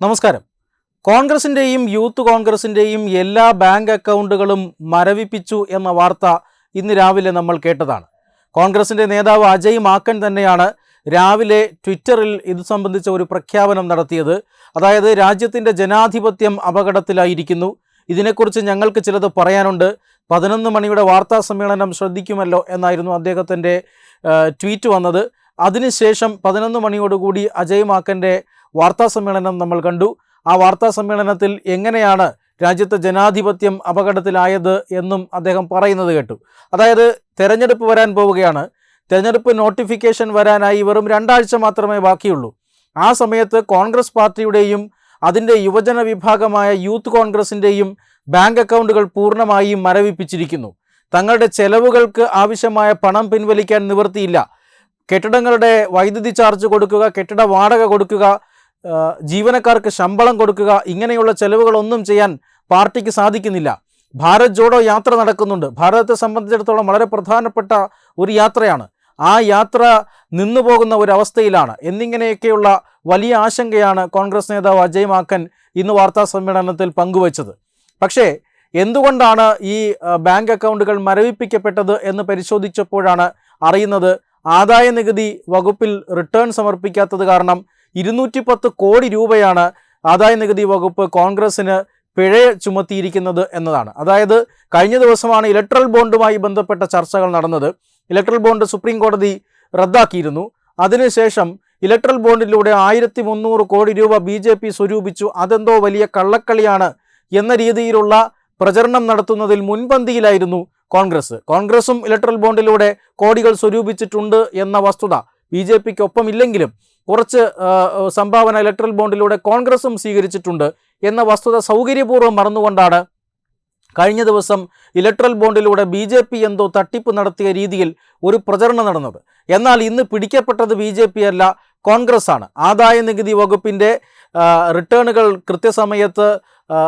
നമസ്കാരം. കോൺഗ്രസിന്റെയും യൂത്ത് കോൺഗ്രസിന്റെയും എല്ലാ ബാങ്ക് അക്കൗണ്ടുകളും മരവിപ്പിച്ചു എന്ന വാർത്ത ഇന്ന് രാവിലെ നമ്മൾ കേട്ടതാണ്. കോൺഗ്രസിന്റെ നേതാവ് അജയ് മാക്കൻ തന്നെയാണ് രാവിലെ ട്വിറ്ററിൽ ഇത് സംബന്ധിച്ച ഒരു പ്രഖ്യാപനം നടത്തിയത്. അതായത് രാജ്യത്തിന്റെ ജനാധിപത്യം അപകടത്തിലായിരിക്കുന്നു. ഇതിനെക്കുറിച്ച് ഞങ്ങൾക്ക് ചിലത് പറയാനുണ്ട്. പതിനൊന്ന് മണിയുടെ വാർത്താ സമ്മേളനം ശ്രദ്ധിക്കുമല്ലോ എന്നായിരുന്നു അദ്ദേഹത്തിന്റെ ട്വീറ്റ് വന്നത്. അതിനുശേഷം പതിനൊന്ന് മണിയോടുകൂടി അജയ് മാക്കന്റെ വാർത്താ സമ്മേളനം നമ്മൾ കണ്ടു. ആ വാർത്താ സമ്മേളനത്തിൽ എങ്ങനെയാണ് രാജ്യത്തെ ജനാധിപത്യം അപകടത്തിലായത് എന്നും അദ്ദേഹം പറയുന്നത് കേട്ടു. അതായത് തെരഞ്ഞെടുപ്പ് വരാൻ പോവുകയാണ്. തെരഞ്ഞെടുപ്പ് നോട്ടിഫിക്കേഷൻ വരാനായി വെറും രണ്ടാഴ്ച മാത്രമേ ബാക്കിയുള്ളൂ. ആ സമയത്ത് കോൺഗ്രസ് പാർട്ടിയുടെയും അതിന്റെ യുവജന വിഭാഗമായ യൂത്ത് കോൺഗ്രസിന്റെയും ബാങ്ക് അക്കൗണ്ടുകൾ പൂർണമായും മരവിപ്പിച്ചിരിക്കുന്നു. തങ്ങളുടെ ചെലവുകൾക്ക് ആവശ്യമായ പണം പിൻവലിക്കാൻ നിവൃത്തിയില്ല. കെട്ടിടങ്ങളുടെ വൈദ്യുതി ചാർജ് കൊടുക്കുക കെട്ടിട വാടക കൊടുക്കുക ജീവനക്കാർക്ക് ശമ്പളം കൊടുക്കുക ഇങ്ങനെയുള്ള ചെലവുകളൊന്നും ചെയ്യാൻ പാർട്ടിക്ക് സാധിക്കുന്നില്ല. ഭാരത് ജോഡോ യാത്ര നടക്കുന്നുണ്ട്. ഭാരതത്തെ സംബന്ധിച്ചിടത്തോളം വളരെ പ്രധാനപ്പെട്ട ഒരു യാത്രയാണ്. ആ യാത്ര നിന്നു പോകുന്ന ഒരു അവസ്ഥയിലാണ് എന്നിങ്ങനെയൊക്കെയുള്ള വലിയ ആശങ്കയാണ് കോൺഗ്രസ് നേതാവ് അജയ് മാക്കൻ ഇന്ന് വാർത്താ സമ്മേളനത്തിൽ പങ്കുവച്ചത്. പക്ഷേ എന്തുകൊണ്ടാണ് ഈ ബാങ്ക് അക്കൗണ്ടുകൾ മരവിപ്പിക്കപ്പെട്ടത് എന്ന് പരിശോധിച്ചപ്പോഴാണ് അറിയുന്നത് ആദായ നികുതി വകുപ്പിൽ റിട്ടേൺ സമർപ്പിക്കാത്തത് കാരണം ഇരുന്നൂറ്റി പത്ത് കോടി രൂപയാണ് ആദായ നികുതി വകുപ്പ് കോൺഗ്രസിന് പിഴ ചുമത്തിയിരിക്കുന്നത് എന്നതാണ്. അതായത് കഴിഞ്ഞ ദിവസമാണ് ഇലക്ട്രൽ ബോണ്ടുമായി ബന്ധപ്പെട്ട ചർച്ചകൾ നടന്നത്. ഇലക്ട്രൽ ബോണ്ട് സുപ്രീം കോടതി റദ്ദാക്കിയിരുന്നു. അതിനുശേഷം ഇലക്ട്രൽ ബോണ്ടിലൂടെ ആയിരത്തി മുന്നൂറ് കോടി രൂപ ബി ജെ പി സ്വരൂപിച്ചു. അതെന്തോ വലിയ കള്ളക്കളിയാണ് എന്ന രീതിയിലുള്ള പ്രചരണം നടത്തുന്നതിൽ മുൻപന്തിയിലായിരുന്നു കോൺഗ്രസ്. കോൺഗ്രസും ഇലക്ട്രൽ ബോണ്ടിലൂടെ കോടികൾ സ്വരൂപിച്ചിട്ടുണ്ട് എന്ന വസ്തുത ബി ജെ പിക്ക് ഒപ്പമില്ലെങ്കിലും കുറച്ച് സംഭാവന ഇലക്ട്രൽ ബോണ്ടിലൂടെ കോൺഗ്രസും സ്വീകരിച്ചിട്ടുണ്ട് എന്ന വസ്തുത സൗകര്യപൂർവം മറന്നുകൊണ്ടാണ് കഴിഞ്ഞ ദിവസം ഇലക്ട്രൽ ബോണ്ടിലൂടെ ബി ജെ പി എന്തോ തട്ടിപ്പ് നടത്തിയ രീതിയിൽ ഒരു പ്രചരണം നടന്നത്. എന്നാൽ ഇന്ന് പിടിക്കപ്പെട്ടത് ബി ജെ പി അല്ല കോൺഗ്രസ് ആണ് ആദായ നികുതി വകുപ്പിന്റെ റിട്ടേണുകൾ കൃത്യസമയത്ത്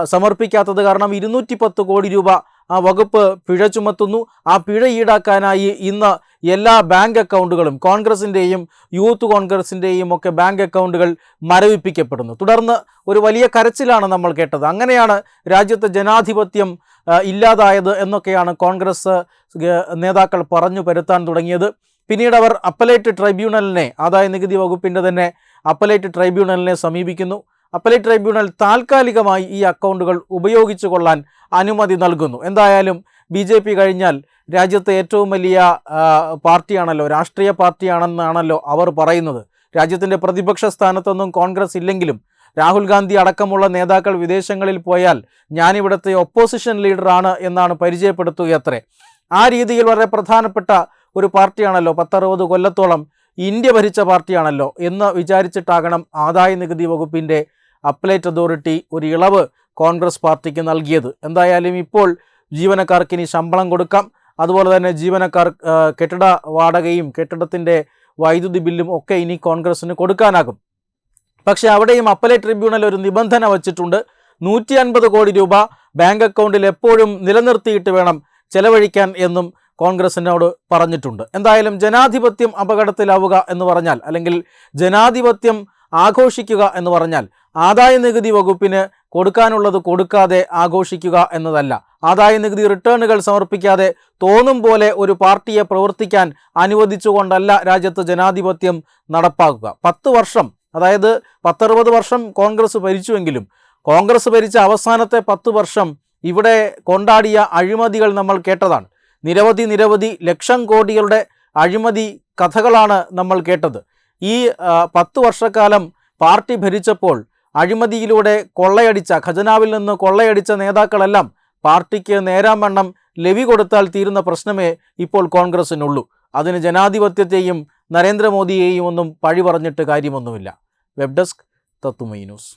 സമർപ്പിക്കാത്തത് കാരണം ഇരുന്നൂറ്റി പത്ത് കോടി രൂപ ആ വകുപ്പ് പിഴ ചുമത്തുന്നു. ആ പിഴ ഈടാക്കാനായി ഇന്ന് എല്ലാ ബാങ്ക് അക്കൗണ്ടുകളും കോൺഗ്രസിന്റെയും യൂത്ത് കോൺഗ്രസിന്റെയും ഒക്കെ ബാങ്ക് അക്കൗണ്ടുകൾ മരവിപ്പിക്കപ്പെടുന്നു. തുടർന്ന് ഒരു വലിയ കരച്ചിലാണ് നമ്മൾ കേട്ടത്. അങ്ങനെയാണ് രാജ്യത്തെ ജനാധിപത്യം ഇല്ലാതായത് എന്നൊക്കെയാണ് കോൺഗ്രസ് നേതാക്കൾ പറഞ്ഞു പരുത്താൻ തുടങ്ങിയത്. പിന്നീട് അവർ അപ്പലേറ്റ് ട്രൈബ്യൂണലിനെ ആദായ നികുതി വകുപ്പിന്റെ തന്നെ അപ്പലേറ്റ് ട്രൈബ്യൂണലിനെ സമീപിക്കുന്നു. അപ്പലേറ്റ് ട്രൈബ്യൂണൽ താൽക്കാലികമായി ഈ അക്കൗണ്ടുകൾ ഉപയോഗിച്ചു കൊള്ളാൻ അനുമതി നൽകുന്നു. എന്തായാലും ബി ജെ പി കഴിഞ്ഞാൽ രാജ്യത്തെ ഏറ്റവും വലിയ പാർട്ടിയാണല്ലോ രാഷ്ട്രീയ പാർട്ടിയാണെന്നാണല്ലോ അവർ പറയുന്നത്. രാജ്യത്തിന്റെ പ്രതിപക്ഷ സ്ഥാനത്തൊന്നും കോൺഗ്രസ് ഇല്ലെങ്കിലും രാഹുൽ ഗാന്ധി അടക്കമുള്ള നേതാക്കൾ വിദേശങ്ങളിൽ പോയാൽ ഞാനിവിടുത്തെ ഒപ്പോസിഷൻ ലീഡറാണ് എന്നാണ് പരിചയപ്പെടുത്തുകയത്രേ. ആ രീതിയിൽ വളരെ പ്രധാനപ്പെട്ട ഒരു പാർട്ടിയാണല്ലോ പത്തറുപത് കൊല്ലത്തോളം ഇന്ത്യ ഭരിച്ച പാർട്ടിയാണല്ലോ എന്ന് വിചാരിച്ചിട്ടാകണം ആദായ നികുതി വകുപ്പിന്റെ അപ്പലേറ്റ് അതോറിറ്റി ഒരു ഇളവ് കോൺഗ്രസ് പാർട്ടിക്ക് നൽകിയത്. എന്തായാലും ഇപ്പോൾ ജീവനക്കാർക്ക് ഇനി ശമ്പളം കൊടുക്കാം. അതുപോലെ തന്നെ ജീവനക്കാർ കെട്ടിട വാടകയും കെട്ടിടത്തിന്റെ വൈദ്യുതി ബില്ലും ഒക്കെ ഇനി കോൺഗ്രസ്സിന് കൊടുക്കാനാകും. പക്ഷെ അവിടെയും അപ്പലേറ്റ് ട്രിബ്യൂണൽ ഒരു നിബന്ധന വച്ചിട്ടുണ്ട്. നൂറ്റി അൻപത് കോടി രൂപ ബാങ്ക് അക്കൗണ്ടിൽ എപ്പോഴും നിലനിർത്തിയിട്ട് വേണം ചെലവഴിക്കാൻ എന്നും കോൺഗ്രസിനോട് പറഞ്ഞിട്ടുണ്ട്. എന്തായാലും ജനാധിപത്യം അപകടത്തിലാവുക എന്ന് പറഞ്ഞാൽ അല്ലെങ്കിൽ ജനാധിപത്യം ആഘോഷിക്കുക എന്ന് പറഞ്ഞാൽ ആദായ നികുതി വകുപ്പിന് കൊടുക്കാനുള്ളത് കൊടുക്കാതെ ആഘോഷിക്കുക എന്നതല്ല. ആദായ നികുതി റിട്ടേണുകൾ സമർപ്പിക്കാതെ തോന്നും പോലെ ഒരു പാർട്ടിയെ പ്രവർത്തിക്കാൻ അനുവദിച്ചുകൊണ്ടല്ല രാജ്യത്ത് ജനാധിപത്യം നടപ്പാക്കുക. പത്ത് വർഷം അതായത് പത്തറുപത് വർഷം കോൺഗ്രസ് ഭരിച്ചുവെങ്കിലും കോൺഗ്രസ് ഭരിച്ച അവസാനത്തെ പത്ത് വർഷം ഇവിടെ കൊണ്ടാടിയ അഴിമതികൾ നമ്മൾ കേട്ടതാണ്. നിരവധി നിരവധി ലക്ഷം കോടികളുടെ അഴിമതി കഥകളാണ് നമ്മൾ കേട്ടത്. ഈ പത്ത് വർഷക്കാലം പാർട്ടി ഭരിച്ചപ്പോൾ അഴിമതിയിലൂടെ കൊള്ളയടിച്ച ഖജനാവിൽ നിന്ന് കൊള്ളയടിച്ച നേതാക്കളെല്ലാം പാർട്ടിക്ക് നേരാമണ്ണം ലവി കൊടുത്താൽ തീരുന്ന പ്രശ്നമേ ഇപ്പോൾ കോൺഗ്രസിനുള്ളൂ. അതിന് ജനാധിപത്യത്തെയും നരേന്ദ്രമോദിയെയും ഒന്നും പഴി പറഞ്ഞിട്ട് കാര്യമൊന്നുമില്ല. വെബ് ഡെസ്ക് തത്തുമൈ ന്യൂസ്.